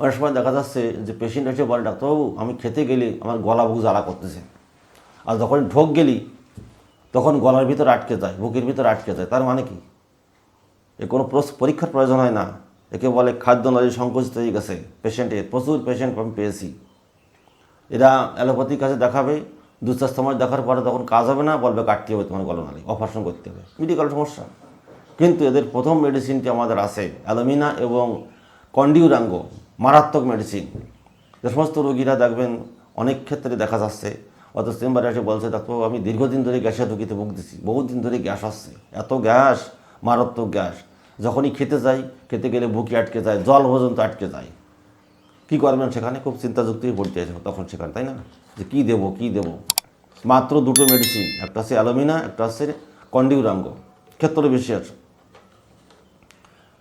অনেক সময় দেখা যাচ্ছে যে পেশেন্ট এসে বলে, ডাক্তারবাবু, আমি খেতে গেলে আমার গলা বুক জ্বালা করতেছে। আর যখন ঢোক গেলি, তখন গলার ভিতর আটকে যায়, বুকের ভিতর আটকে যায়। তার মানে কি? এ কোনো পরীক্ষার প্রয়োজন হয় না। একে বলে খাদ্য নলী সংকুচিত হয়ে গেছে পেশেন্টের প্রচুর পেশেন্ট আমি পেয়েছি। এরা অ্যালোপ্যাথির কাছে দেখাবে দু চার সময় দেখার পরে তখন কাজ হবে না, বলবে কাটতে হবে তোমার গলনালী অপারেশন করতে হবে। মেডিকেল সমস্যা। কিন্তু এদের প্রথম মেডিসিনটি আমাদের আছে, অ্যালোমিনা এবং কন্ডিউরাঙ্গ। মারাত্মক মেডিসিন যে সমস্ত রোগীরা দেখবেন অনেক ক্ষেত্রে দেখা যাচ্ছে অত চেম্বারে এসে বলছে, ডাক্তারবাবু, আমি দীর্ঘদিন ধরে গ্যাসের রুগীতে ভুগতেছি বহুদিন ধরে গ্যাস আসছে, এত গ্যাস, মারাত্মক গ্যাস। যখনই খেতে যাই, খেতে গেলে বুকে আটকে যায়, জল পর্যন্ত আটকে যায়। কী করবেন সেখানে? খুব চিন্তাযুক্তি পড়তে আছে তখন সেখানে, তাই না? যে কী দেবো কী দেবো? মাত্র দুটো মেডিসিন একটা আছে অ্যালোমিনা, একটা আছে কন্ডিউরাঙ্গ ক্ষেত্র বেশি আছে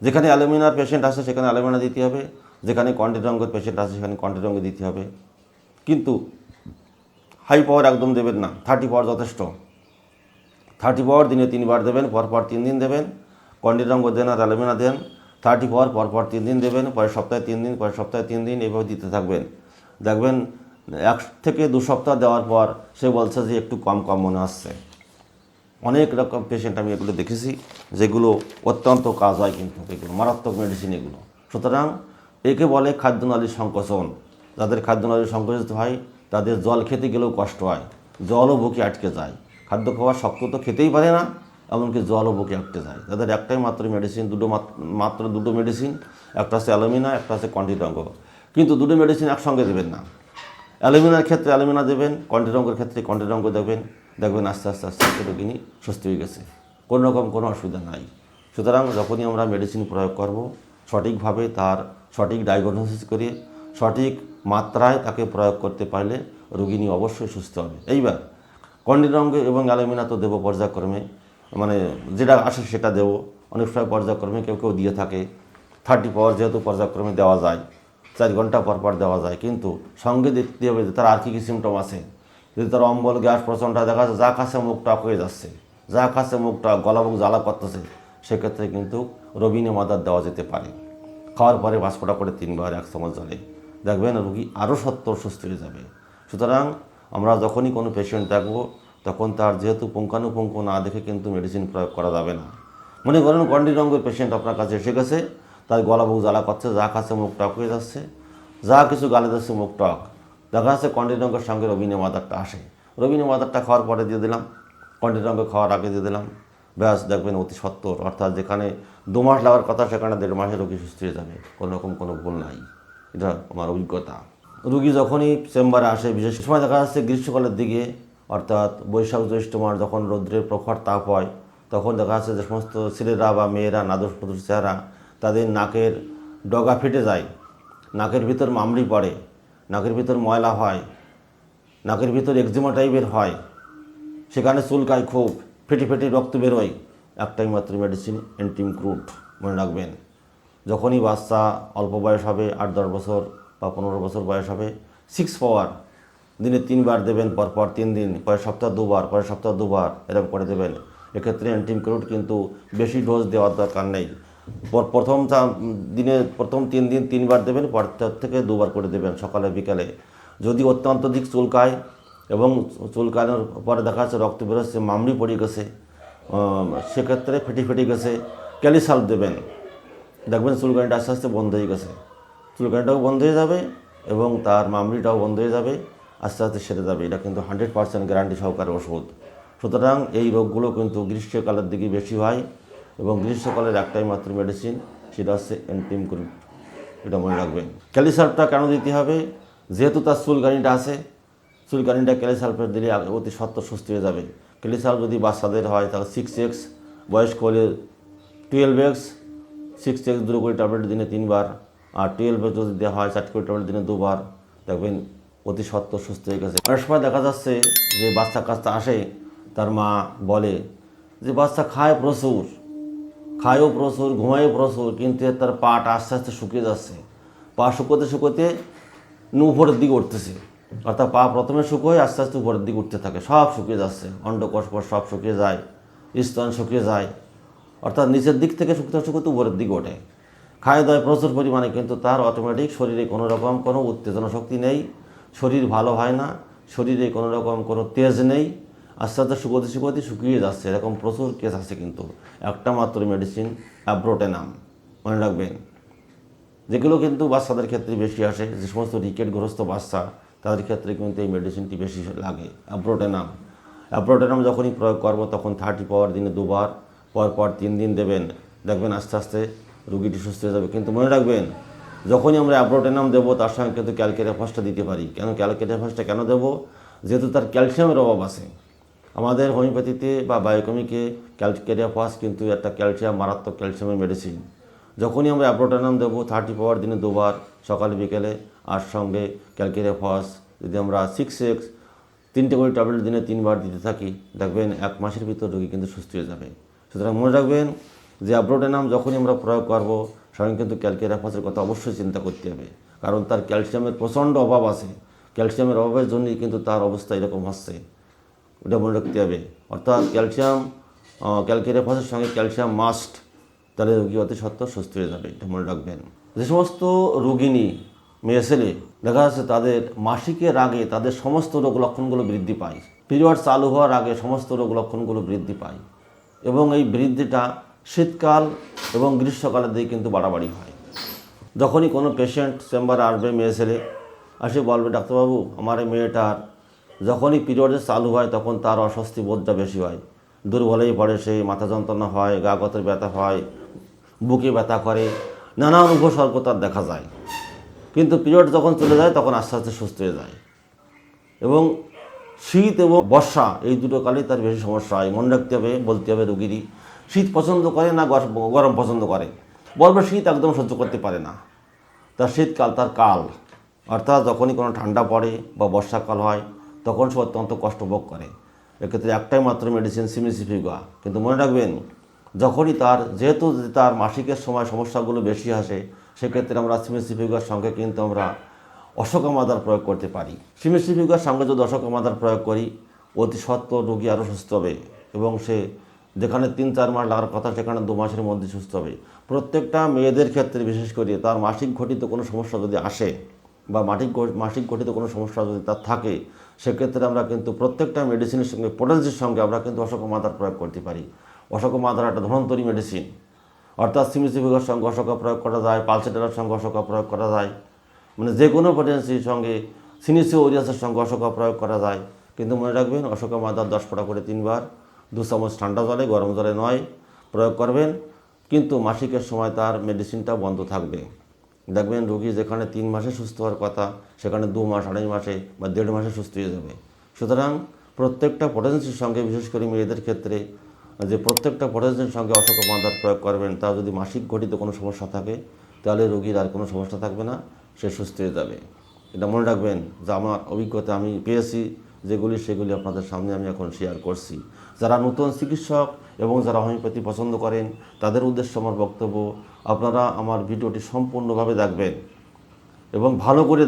যেখানে অ্যালুমিনার পেশেন্ট আছে সেখানে অ্যালুমিনা দিতে হবে। যেখানে কন্টেন্ট কন্টিরঙ্গের পেশেন্ট আছে সেখানে কন্টিরঙ্গ দিতে হবে। কিন্তু হাই পাওয়ার একদম দেবেন না থার্টি পাওয়ার যথেষ্ট। থার্টি পাওয়ার দিনে তিনবার দেবেন, পরপর তিন দিন দেবেন। কন্টিরঙ্গ দেন আর অ্যালুমিনা দেন। থার্টি পাওয়ার পরপর তিন দিন দেবেন, পরের সপ্তাহে তিন দিন, পরের সপ্তাহে তিন দিন, এভাবে দিতে থাকবেন। দেখবেন, এক থেকে দু সপ্তাহ দেওয়ার পর সে বলছে যে একটু কম কম মনে আসছে। অনেক রকম পেশেন্ট আমি এগুলো দেখেছি, যেগুলো অত্যন্ত কাজ হয় কিন্তু, এগুলো মারাত্মক মেডিসিন এগুলো। সুতরাং একে বলে খাদ্য খাদ্যনালীর সংকোচন। যাদের খাদ্যনালীর সংকোচিত হয়, তাদের জল খেতে গেলেও কষ্ট হয়। জলও বুকে আটকে যায়। খাদ্য খাওয়ার শক্ত তো খেতেই পারে না, এমনকি জলও বুকে আটকে যায়। তাদের একটাই মাত্র মেডিসিন দুটো মাত্র দুটো মেডিসিন একটা আছে অ্যালুমিনা, একটা আছে কন্টিরঙ্গ কিন্তু দুটো মেডিসিন একসঙ্গে দেবেন না। অ্যালুমিনার ক্ষেত্রে অ্যালুমিনা দেবেন কণ্ঠেরঙ্গের ক্ষেত্রে কণ্ঠেরঙ্গ দেবেন। দেখবেন আস্তে আস্তে আস্তে আস্তে রোগিনী সুস্থ হয়ে গেছে। কোনো রকম কোনো অসুবিধা নাই। সুতরাং যখনই আমরা মেডিসিন প্রয়োগ করব, সঠিকভাবে তার সঠিক ডায়াগনোসিস করে সঠিক মাত্রায় তাকে প্রয়োগ করতে পারলে রোগিনী অবশ্যই সুস্থ হবে। এইবার কণ্ঠেরঙ্গ এবং অ্যালোমিনা তো দেবো পর্যায়ক্রমে মানে যেটা আসে সেটা দেবো। অনেক সময় পর্যায়ক্রমে কেউ কেউ দিয়ে থাকে। থার্টি পাওয়ার যেহেতু পর্যায়ক্রমে দেওয়া যায়, চার ঘণ্টা পর পর দেওয়া যায়। কিন্তু সঙ্গে দেখতে হবে যে তার আর কী কী সিমটম আছে। যদি তার অম্বল, গ্যাস প্রচণ্ড দেখা যাচ্ছে, যা খাচ্ছে মুখ টক হয়ে যাচ্ছে, যা খাচ্ছে মুখ টক গলা মুখ জ্বালা করতেছে, সেক্ষেত্রে কিন্তু রবিনে মাদার দেওয়া যেতে পারে। খাওয়ার পরে ভাস্কোটা করে তিনবার এক চামচ জলে। দেখবেন রুগী আরও সত্তর সুস্থ হয়ে যাবে। সুতরাং আমরা যখনই কোনো পেশেন্ট দেখব, তখন তার যেহেতু পুঙ্খানুপুঙ্খ না দেখে কিন্তু মেডিসিন প্রয়োগ করা যাবে না। মনে করেন গন্ডি রঙের পেশেন্ট আপনার কাছে এসে গেছে, তার গলা বুক জ্বালা করছে, যা খাচ্ছে মুখ টক হয়ে যাচ্ছে, যা কিছু গালে যাচ্ছে মুখ টক। দেখা যাচ্ছে কন্ডি রঙের সঙ্গে রবিনে মাদারটা আসে। রবিনে মাদারটা খাওয়ার পরে দিয়ে দিলাম কন্ডি রঙে খাওয়ার আগে দিয়ে দিলাম। ব্যাস দেখবেন অতি সত্তর। অর্থাৎ যেখানে দু মাস লাগার কথা, সেখানে দেড় মাসে রোগী সুস্থ হয়ে যাবে। কোনো রকম কোনো ভুল নাই। এটা আমার অভিজ্ঞতা। রুগী যখনই চেম্বারে আসে, বিশেষ সময় দেখা যাচ্ছে গ্রীষ্মকালের দিকে, অর্থাৎ বৈশাখ, জ্যৈষ্ঠ মাস যখন রৌদ্রের প্রখর তাপ হয়, তখন দেখা যাচ্ছে যে সমস্ত ছেলেরা বা মেয়েরা, নাদুস নদুস চেহারা তাদের নাকের ডগা ফেটে যায়। নাকের ভিতর মামড়ি পড়ে, নাকের ভিতর ময়লা হয়, নাকের ভিতর একজিমা টাইপের হয়। সেখানে চুলকায় খুব। ফেটে ফেটে রক্ত বেরোয়। একটাই মাত্র মেডিসিন অ্যান্টিম ক্রুড মনে রাখবেন। যখনই বাচ্চা অল্প বয়স হবে, আট দশ বছর বা পনেরো বছর বয়স হবে সিক্স পাওয়ার। দিনে তিনবার দেবেন, পরপর তিন দিন, পরের সপ্তাহ দুবার, পরের সপ্তাহ দুবার, এরকম করে দেবেন। এক্ষেত্রে অ্যান্টিম ক্রুড কিন্তু বেশি ডোজ দেওয়ার দরকার নেই। পর- প্রথম দিনে প্রথম তিন দিন তিনবার দেবেন পর থেকে দুবার করে দেবেন সকালে, বিকালে। যদি অত্যন্ত দিক চুলকায় এবং চুলকানোর পরে দেখা যাচ্ছে রক্ত বেরোচ্ছে মামড়ি পড়ে গেছে সেক্ষেত্রে ফেটে ফেটে গেছে ক্যালিসাল দেবেন। দেখবেন চুলকানিটা আস্তে আস্তে বন্ধ হয়ে গেছে। চুলকানিটাও বন্ধ হয়ে যাবে এবং তার মামড়িটাও বন্ধ হয়ে যাবে, আস্তে আস্তে সেরে যাবে। এটা কিন্তু হান্ড্রেড পার্সেন্ট গ্যারান্টি সহকারে ওষুধ। সুতরাং এই রোগগুলো কিন্তু গ্রীষ্মকালের দিকে বেশি হয় এবং গ্রীষ্মকালের একটাই মাত্র মেডিসিন সেটা হচ্ছে অ্যান্টিমক্রুট এটা মনে রাখবেন। ক্যালিসালটা কেন দিতে হবে? যেহেতু তার চুলকানিটা আছে চুলকানিটা ক্যালিসালফেট দিলে অতি সত্তর সুস্থ হয়ে যাবে। ক্যালিসাল যদি বাচ্চাদের হয়, তাহলে সিক্স এক্স বয়স্ক হলে টুয়েলভ এক্স সিক্স এক্স দুটো করে ট্যাবলেট দিনে তিনবার। আর টুয়েলভ এক্স যদি দেওয়া হয়, চারটি করে ট্যাবলেট দিনে দুবার। দেখবেন অতি সত্তর সুস্থ হয়ে গেছে। অনেক সময় দেখা যাচ্ছে যে বাচ্চা কাচ্চা আসে, তার মা বলে যে, বাচ্চা খায় প্রচুর, খায়ও প্রচুর, ঘুমায়ও প্রচুর, কিন্তু তার পাটা আস্তে আস্তে শুকিয়ে যাচ্ছে। পা শুকোতে শুকোতে নু উপরের দিকে উঠতেছে। অর্থাৎ পা প্রথমে শুকোয় আস্তে আস্তে উপরের দিকে উঠতে থাকে। সব শুকিয়ে যাচ্ছে। অন্ডকোষ কোষ সব শুকিয়ে যায়। স্তন শুকিয়ে যায়। অর্থাৎ নিচের দিক থেকে শুকতে শুকোতে উপরের দিকে ওঠে। খায় দায় প্রচুর পরিমাণে, কিন্তু তার অটোমেটিক শরীরে কোনো রকম কোনো উত্তেজনা শক্তি নেই। শরীর ভালো হয় না। শরীরে কোনো রকম কোনো তেজ নেই। আস্তে আস্তে শুকোতে শুকোতে শুকিয়ে যাচ্ছে। এরকম প্রচুর কেস আছে কিন্তু। একটা মাত্র মেডিসিন অ্যাব্রোটেনাম মনে রাখবেন। যেগুলো কিন্তু বাচ্চাদের ক্ষেত্রে বেশি আসে। যে সমস্ত রিকেটগ্রস্ত বাচ্চা তাদের ক্ষেত্রে কিন্তু এই মেডিসিনটি বেশি লাগে। অ্যাব্রোটেনাম অ্যাব্রোটেনাম যখনই প্রয়োগ করব, তখন থার্টি পাওয়ার দিনে দুবার, পর পর তিন দিন দেবেন। দেখবেন আস্তে আস্তে রুগীটি সুস্থ হয়ে যাবে। কিন্তু মনে রাখবেন, যখনই আমরা অ্যাব্রোটেনাম দেবো, তার সঙ্গে কিন্তু ক্যালকেরিয়াফাসটা দিতে পারি। কেন ক্যালকেরিয়াফাসটা কেন দেবো? যেহেতু তার ক্যালসিয়ামের অভাব আছে। আমাদের হোমিওপ্যাথিতে বা বায়োকেমিকে ক্যালকেরিয়াফাস কিন্তু একটা ক্যালসিয়াম মারাত্মক ক্যালসিয়ামের মেডিসিন যখনই আমরা অ্যাপ্রোটানাম দেবো থার্টি পাওয়ার দিনে দুবার, সকালে, বিকেলে আর সঙ্গে ক্যালকেরিয়াফাস যদি আমরা সিক্স এক্স তিনটে করে ট্যাবলেট দিনে তিনবার দিতে থাকি, দেখবেন এক মাসের ভিতর রোগী কিন্তু সুস্থ হয়ে যাবে। সুতরাং মনে রাখবেন যে অ্যাপ্রোটেনাম যখনই আমরা প্রয়োগ করব সঙ্গে কিন্তু ক্যালকেরিয়া ফসের কথা অবশ্যই চিন্তা করতে হবে। কারণ তার ক্যালসিয়ামের প্রচণ্ড অভাব আছে। ক্যালসিয়ামের অভাবের জন্যই কিন্তু তার অবস্থা এরকম হচ্ছে। ওটা মনে রাখতে হবে। অর্থাৎ ক্যালসিয়াম ক্যালকেরিয়া ফসের সঙ্গে ক্যালসিয়াম মাস্ট, তাহলে রোগী অতি সত্ত্বর সুস্থ হয়ে যাবে, এটা মনে রাখবেন। যে সমস্ত রোগিনী মেয়ে ছেলে দেখা যাচ্ছে তাদের মাসিকের আগে তাদের সমস্ত রোগ লক্ষণগুলো বৃদ্ধি পায়। পিরিয়ড চালু হওয়ার আগে সমস্ত রোগ লক্ষণগুলো বৃদ্ধি পায় এবং এই বৃদ্ধিটা শীতকাল এবং গ্রীষ্মকালের দিকে কিন্তু বাড়াবাড়ি হয়। যখনই কোনো পেশেন্ট চেম্বারে আসবে মেয়ে ছেলে আসে বলবে, ডাক্তারবাবু, আমার এই মেয়েটার যখনই পিরিয়ডে চালু হয় তখন তার অস্বস্তি বোধটা বেশি হয়। দুর্বলেই পড়ে সে, মাথা যন্ত্রণা হয়, গা গতের ব্যথা হয়, বুকে ব্যথা করে, নানান উপসর্গ তার দেখা যায়। কিন্তু পিরিয়ড যখন চলে যায়, তখন আস্তে আস্তে সুস্থ হয়ে যায়। এবং শীত এবং বর্ষা, এই দুটো কালেই তার বেশি সমস্যা হয়। মনে রাখতে হবে, বলতে হবে রুগীরই। শীত পছন্দ করে না গর- গরম পছন্দ করে? বলবে শীত একদম সহ্য করতে পারে না। তার শীতকাল তার কাল। অর্থাৎ যখনই কোনো ঠান্ডা পড়ে বা বর্ষাকাল হয়, তখন সে অত্যন্ত কষ্ট ভোগ করে। এক্ষেত্রে একটাই মাত্র মেডিসিন সিমিসিফিগা কিন্তু মনে রাখবেন যখনই তার, যেহেতু তার মাসিকের সময় সমস্যাগুলো বেশি আসে, সেক্ষেত্রে আমরা সিমিসিফিগার সঙ্গে কিন্তু আমরা অশোকামাদার প্রয়োগ করতে পারি। সিমিসিফিগার সঙ্গে যদি অশোকামাদার প্রয়োগ করি, অতি সত্ত্বর রোগী আরও সুস্থ হবে এবং সে যেখানে তিন চার মাস লাগার কথা, সেখানে দু মাসের মধ্যে সুস্থ হবে। প্রত্যেকটা মেয়েদের ক্ষেত্রে, বিশেষ করে তার মাসিক ঘটিত কোনো সমস্যা যদি আসে বা মাসিক মাসিক ঘটিত কোনো সমস্যা যদি তার থাকে, সেক্ষেত্রে আমরা কিন্তু প্রত্যেকটা মেডিসিনের সঙ্গে পোটেন্সির সঙ্গে আমরা কিন্তু অশোকমাদার প্রয়োগ করতে পারি। অশোকমাদার একটা ধনন্তরী মেডিসিন অর্থাৎ সিমিসিফিকার সঙ্গে অশোকা প্রয়োগ করা যায়, পালসেটারের সঙ্গে অশোকা প্রয়োগ করা যায়। মানে যে কোনো পোটেন্সির সঙ্গে সিনিসিও ওরিয়াসের সঙ্গে অশোকা প্রয়োগ করা যায়। কিন্তু মনে রাখবেন অশোকা মাদার দশ ফোঁটা করে তিনবার, দু চামচ ঠান্ডা জলে, গরম জলে নয়, প্রয়োগ করবেন। কিন্তু মাসিকের সময় তার মেডিসিনটা বন্ধ থাকবে। দেখবেন রোগী যেখানে তিন মাসে সুস্থ হওয়ার কথা, সেখানে দু মাস, আড়াই মাসে বা দেড় মাসে সুস্থ হয়ে যাবে। সুতরাং প্রত্যেকটা পটেন্সির সঙ্গে, বিশেষ করে মেয়েদের ক্ষেত্রে যে প্রত্যেকটা পটেন্সির সঙ্গে অশোক মাদার প্রয়োগ করবেন, তা যদি মাসিক ঘটিত কোনো সমস্যা থাকে, তাহলে রোগীর আর কোনো সমস্যা থাকবে না, সে সুস্থ হয়ে যাবে। এটা মনে রাখবেন যে আমার অভিজ্ঞতা আমি পেয়েছি, যেগুলি সেগুলি আপনাদের সামনে আমি এখন শেয়ার করছি। যারা নতুন চিকিৎসক এবং যারা হোমিওপ্যাথি পছন্দ করেন, তাদের উদ্দেশ্যে আমার বক্তব্য, আপনারা আমার ভিডিওটি সম্পূর্ণভাবে দেখবেন এবং ভালো করে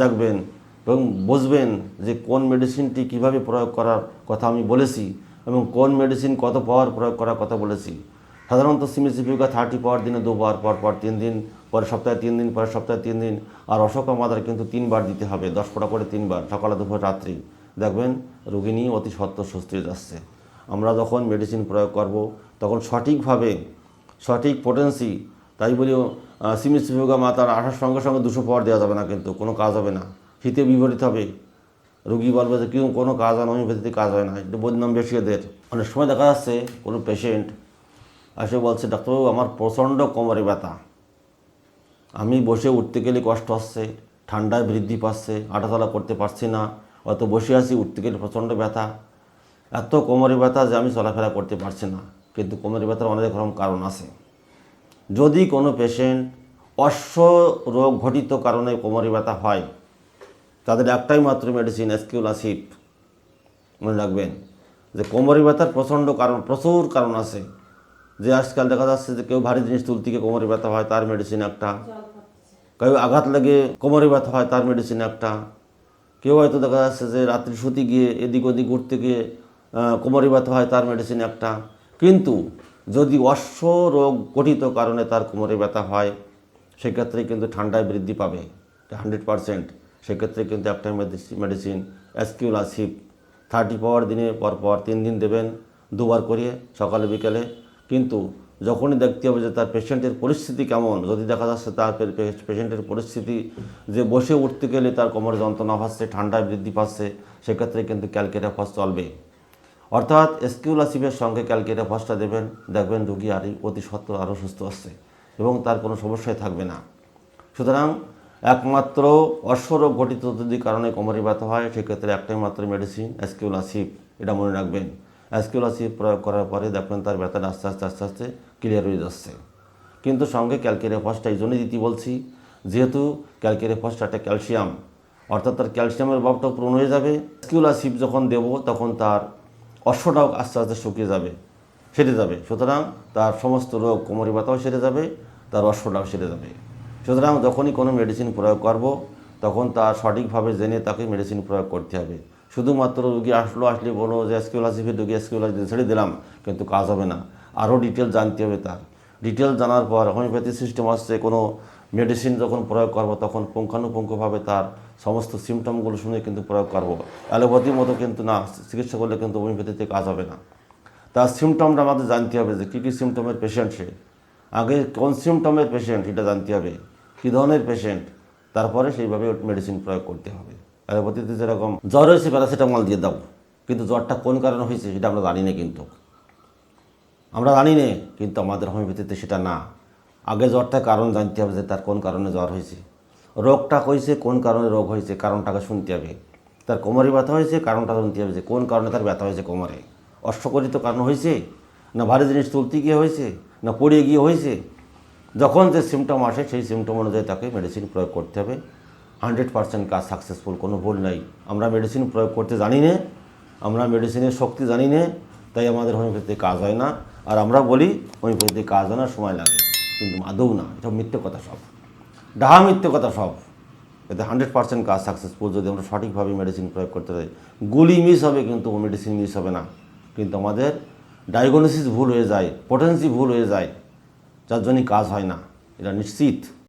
দেখবেন এবং বুঝবেন যে কোন মেডিসিনটি কীভাবে প্রয়োগ করার কথা আমি বলেছি। এবং কোন মেডিসিন কত পাওয়ার প্রয়োগ করার কথা বলেছি। সাধারণত সিমিসিফিকা থার্টি পাওয়ার দিনে দুবার, পর পর তিন দিন পরে সপ্তাহে তিন দিন পরে সপ্তাহে তিন দিন। আর অশোকা মাদার কিন্তু তিনবার দিতে হবে, দশ ফোটা করে তিনবার, সকালে, দুপুর, রাত্রি। দেখবেন, রোগী নিয়ে অতি সত্ত্বর সুস্থ যাচ্ছে। আমরা যখন মেডিসিন প্রয়োগ করব, তখন সঠিকভাবে, সঠিক পোটেন্সি তাই বলি সিমিসিফিকা মাতার আসার সঙ্গে সঙ্গে দুশো পাওয়ার দেওয়া যাবে না কিন্তু, কোনো কাজ হবে না। শীতে বিপরীত হবে। রুগী বলবে যে কেউ কোনো কাজ হয় হোমিওপ্যাথিতে কাজ হয় না, একটু বদনাম বেশি এদের অনেক সময় দেখা যাচ্ছে কোনো পেশেন্ট এসে বলছে, ডাক্তারবাবু, আমার প্রচণ্ড কোমরে ব্যথা। আমি বসে উঠতে গেলে কষ্ট হচ্ছে, ঠান্ডায় বৃদ্ধি পাচ্ছে হাঁটাচলা করতে পারছি না, অত বসে আছি, উঠতে গেলে প্রচণ্ড ব্যথা। এত কোমরে ব্যথা যে আমি চলাফেরা করতে পারছি না, কিন্তু কোমরে ব্যথার অনেক রকম কারণ আছে। যদি কোনো পেশেন্ট অশ্ব রোগ ঘটিত কারণে কোমরে ব্যথা হয় তাদের একটাই মাত্র মেডিসিন এসকিউলাসিপ মনে রাখবেন যে কোমরে ব্যথার প্রচণ্ড কারণ, প্রচুর কারণ আছে। যে আজকাল দেখা যাচ্ছে যে কেউ ভারী জিনিস তুলতে গিয়ে কোমরে ব্যথা হয়, তার মেডিসিন একটা। কেউ আঘাত লেগে কোমরে ব্যথা হয়, তার মেডিসিন একটা। কেউ হয়তো দেখা যাচ্ছে যে রাত্রি শুতে গিয়ে এদিক ওদিক ঘুরতে গিয়ে কোমরে ব্যথা হয়, তার মেডিসিন একটা। কিন্তু যদি অশ্ব রোগ গঠিত কারণে তার কোমরে ব্যথা হয়, সেক্ষেত্রে কিন্তু ঠান্ডায় বৃদ্ধি পাবে। হান্ড্রেড পারসেন্ট সেক্ষেত্রে কিন্তু একটা মেডিসিন অ্যাসকিউলাসিপ থার্টি পাওয়ার দিনে পর পর তিন দিন দেবেন, দুবার করিয়ে, সকালে, বিকেলে। কিন্তু যখনই দেখতে হবে যে তার পেশেন্টের পরিস্থিতি কেমন, যদি দেখা যাচ্ছে তার পেশেন্টের পরিস্থিতি যে বসে উঠতে গেলে তার কোমরে যন্ত্রণা পাচ্ছে ঠান্ডায় বৃদ্ধি পাচ্ছে, সেক্ষেত্রে কিন্তু ক্যালকেটা ফস চলবে। অর্থাৎ এসকিউলাসিভের সঙ্গে ক্যালকেটা ফসটা দেবেন, দেখবেন রুগী আরই অতি সত্ত্বর আরও সুস্থ আসছে এবং তার কোনো সমস্যাই থাকবে না। সুতরাং একমাত্র অশ্বরোগ ঘটিত যদি কারণে কোমরে ব্যথা হয়, সেক্ষেত্রে একটাই মাত্র মেডিসিন অ্যাসকিউলাসিভ এটা মনে রাখবেন। অ্যাসকিউলাসিভ প্রয়োগ করার পরে দেখবেন তার ব্যথাটা আস্তে আস্তে আস্তে আস্তে ক্লিয়ার হয়ে যাচ্ছে। কিন্তু সঙ্গে ক্যালকেরিয়া ফসটা এই জন্যই দিতে বলছি, যেহেতু ক্যালকেরিয়া ফসটা একটা ক্যালসিয়াম অর্থাৎ তার ক্যালসিয়ামের অভাবটা পূরণ হয়ে যাবে। অ্যাসকিউলাসিভ যখন দেব, তখন তার অশ্বটাও আস্তে আস্তে শুকিয়ে যাবে, সেরে যাবে। সুতরাং তার সমস্ত রোগ কোমরে ব্যথাও সেরে যাবে, তার অশ্বটাও সেরে যাবে। সুতরাং যখনই কোনো মেডিসিন প্রয়োগ করব, তখন তার সঠিকভাবে জেনে তাকে মেডিসিন প্রয়োগ করতে হবে। শুধুমাত্র রুগী আসলো, আসলে বলো যে এসকিউলাসিফের রুগী এসকিউলাসিফ ছেড়ে দিলাম, কিন্তু কাজ হবে না। আরও ডিটেল জানতে হবে তার। ডিটেল জানার পর হোমিওপ্যাথি সিস্টেম আসছে, কোনো মেডিসিন যখন প্রয়োগ করব, তখন পুঙ্খানুপুঙ্খভাবে তার সমস্ত সিমটমগুলো শুনে কিন্তু প্রয়োগ করব। অ্যালোপ্যাথির মতো কিন্তু না, চিকিৎসা করলে কিন্তু হোমিওপ্যাথিতে কাজ হবে না। তার সিমটমটা আমাদের জানতে হবে যে কী কী সিমটমের পেশেন্ট সে। আগে কোন সিমটমের পেশেন্ট এটা জানতে হবে। কী ধরনের পেশেন্ট তারপরে সেইভাবে মেডিসিন প্রয়োগ করতে হবে। অ্যালোপ্যাথিতে যেরকম, জ্বর হয়েছে প্যারাসিটামল দিয়ে দাও। কিন্তু জ্বরটা কোন কারণে হয়েছে, সেটা আমরা জানি না কিন্তু। আমরা জানি না, কিন্তু আমাদের হোমিওপ্যাথিতে সেটা না। আগে জ্বরটার কারণ জানতে হবে যে তার কোন কারণে জ্বর হয়েছে। রোগটা হয়েছে কোন কারণে রোগ হয়েছে, কারণটাকে শুনতে হবে। তার কোমরে ব্যথা হয়েছে, কারণটা শুনতে হবে যে কোন কারণে তার ব্যথা হয়েছে কোমরে। অশ্বকরিত কারণ হয়েছে, না ভারী জিনিস তুলতে গিয়ে হয়েছে? না পড়ে গিয়ে হয়েছে? যখন যে সিমটম আসে, সেই সিমটম অনুযায়ী তাকে মেডিসিন প্রয়োগ করতে হবে। হান্ড্রেড পার্সেন্ট কাজ সাকসেসফুল কোনো ভুল নাই। আমরা মেডিসিন প্রয়োগ করতে জানি না, আমরা মেডিসিনের শক্তি জানি না, তাই আমাদের হোমিওপ্যাথিতে কাজ হয় না। আর আমরা বলি হোমিওপ্যাথিতে কাজ হয় না, সময় লাগে। কিন্তু আদৌ না, এটা মিথ্যে কথা সব। ডাহা মিথ্যে কথা সব। এতে হান্ড্রেড পার্সেন্ট কাজ সাকসেসফুল যদি আমরা সঠিকভাবে মেডিসিন প্রয়োগ করতে পারি গুলি মিস হবে, কিন্তু মেডিসিন মিস হবে না। কিন্তু আমাদের ডায়াগনোসিস ভুল হয়ে যায়, পটেন্সি ভুল হয়ে যায়, যার জন্যই কাজ হয় না। এটা নিশ্চিত।